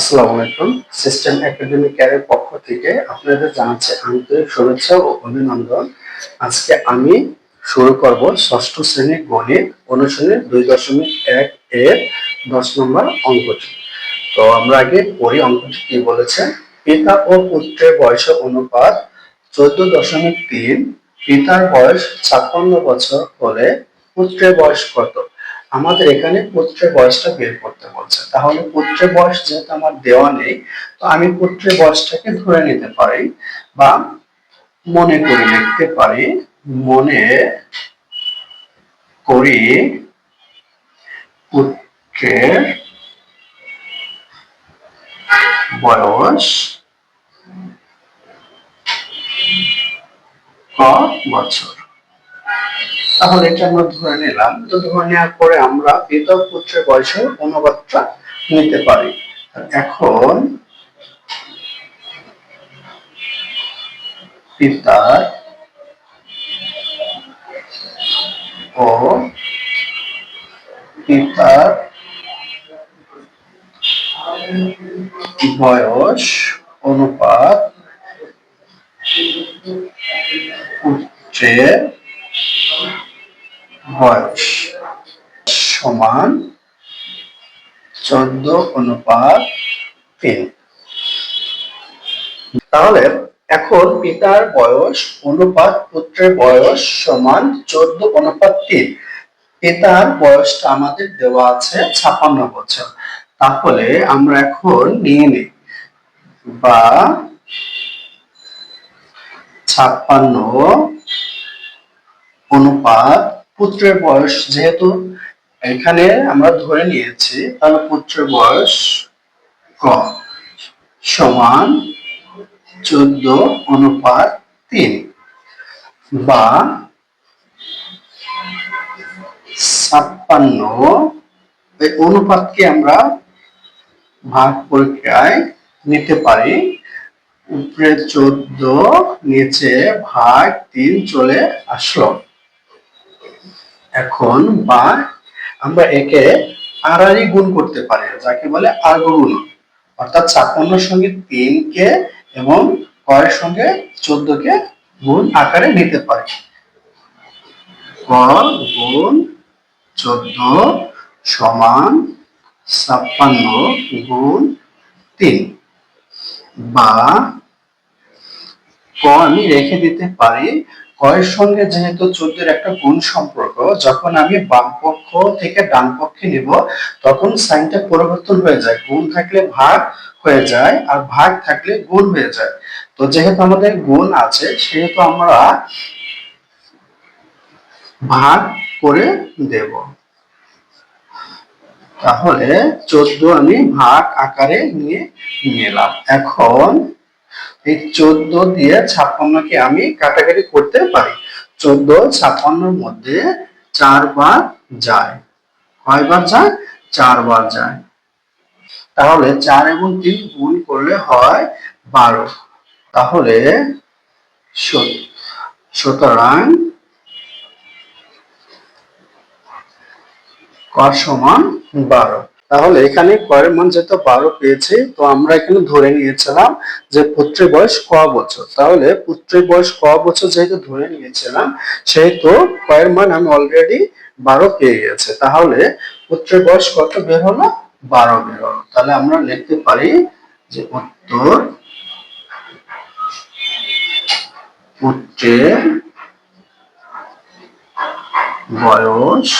আসসালামু আলাইকুম। System academy কেয়ারের পক্ষ থেকে আপনাদের জানাচ্ছি আন্তরিক শুভেচ্ছা ও অভিনন্দন। আজকে আমি শুরু করব ষষ্ঠ শ্রেণির গণিত অনুশীলনের দুই দশমিক এক এর দশ নম্বর অঙ্কটি। তো আমরা আগে পড়ি অঙ্কটি কি বলেছে? পিতা ও পুত্রের বয়সের অনুপাত চোদ্দ দশমিক তিন। পিতার বয়স ছাপ্পান্ন বছর হলে পুত্রের বয়স কত? আমাদের এখানে পুত্রের বয়সটা বের করতে বলছে। তাহলে পুত্রের বয়স যেহেতু আমার দেওয়া নেই, তো আমি পুত্রের বয়সটাকে ধরে নিতে পারি বা মনে করে লিখতে পারি, মনে করি পুত্রের বয়স ক বছর? তাহলে এটা আমরা ধরে নিলাম। তো ধরে নেওয়ার পরে আমরা পিতা পুত্রের বয়সের অনুবাদটা নিতে পারি। এখন পিতার ও পিতার বয়স অনুপাত পুত্রের বয়স সমান চোদ্দ অনুপাত তিন। তাহলে এখন পিতার বয়স অনুপাত পুত্রের বয়স সমান চোদ্দ অনুপাত তিন। পিতার বয়সটা আমাদের দেওয়া আছে ছাপান্ন বছর। তাহলে আমরা এখন নিয়ে নিই। বা ছাপ্পান্ন অনুপাত পুত্রের বয়স যেহেতু এখানে আমরা ধরে নিয়েছি, তাহলে পুত্রের বয়স ক? সমান চোদ্দ অনুপাত তিন বা ছাপ্পান্ন। এই অনুপাতকে আমরা ভাগ পরীক্ষায় নিতে পারি। উপরে চোদ্দ, নিচে ভাগ তিন চলে আসলো। এখন বা আমরা একে আড়াআড়ি গুণ করতে পারি, যাকে বলে আর্গগুণ অর্থাৎ ছাপ্পান্নর সঙ্গে তিনকে এবং কয়ের সঙ্গে চোদ্দকে গুণ আকারে নিতে পারি। ক গুণ চোদ্দ সমান ছাপ্পান্ন গুণ তিন। বা ক আমি রেখে দিতে পারি কয়ের সঙ্গে যেহেতু চোদ্দের একটা গুণ সম্পর্ক, যখন আমি বাম পক্ষ থেকে ডান পক্ষে নিব, তখন সাইনটা পরিবর্তন হয়ে যায়। গুণ থাকলে ভাগ হয়ে যায় আর ভাগ থাকলে গুণ হয়ে যায়। তো যেহেতু আমাদের গুণ আছে, সেহেতু আমরা ভাগ করে দেব। তাহলে চোদ্দ আমি ভাগ আকারে নিয়ে নিলাম। এখন এই চোদ্দ দিয়ে ছাপ্পান্নকে আমি কাটাকাটি করতে পারি। চোদ্দ ছাপ্পান্নর মধ্যে চারবার যায়। কয়বার যায়? চারবার যায়। তাহলে চার এবং তিন গুণ করলে হয় বারো। তাহলে সুতরাং কর সমান বারো। তাহলে এখানে কয়ের মান যেহেতু বারো পেয়েছি, তো আমরা এখানে ধরে নিয়েছিলাম যে পুত্রের বয়স ক বছর। তাহলে পুত্রের বয়স ক বছর যেহেতু ধরে নিয়েছিলাম, সেহেতু কয়ের মান আমি অলরেডি বারো পেয়ে গেছে। তাহলে পুত্রের বয়স কত বের হলো? বারো বের হলো। তাহলে আমরা লিখতে পারি যে উত্তর পুত্রের বয়স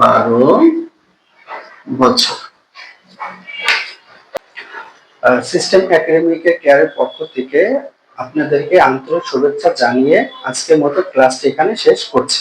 বারো বছর। সিস্টেম একাডেমিকে কেয়ারের পক্ষ থেকে আপনাদেরকে আন্তরিক শুভেচ্ছা জানিয়ে আজকের মতো ক্লাসটি এখানে শেষ করছি।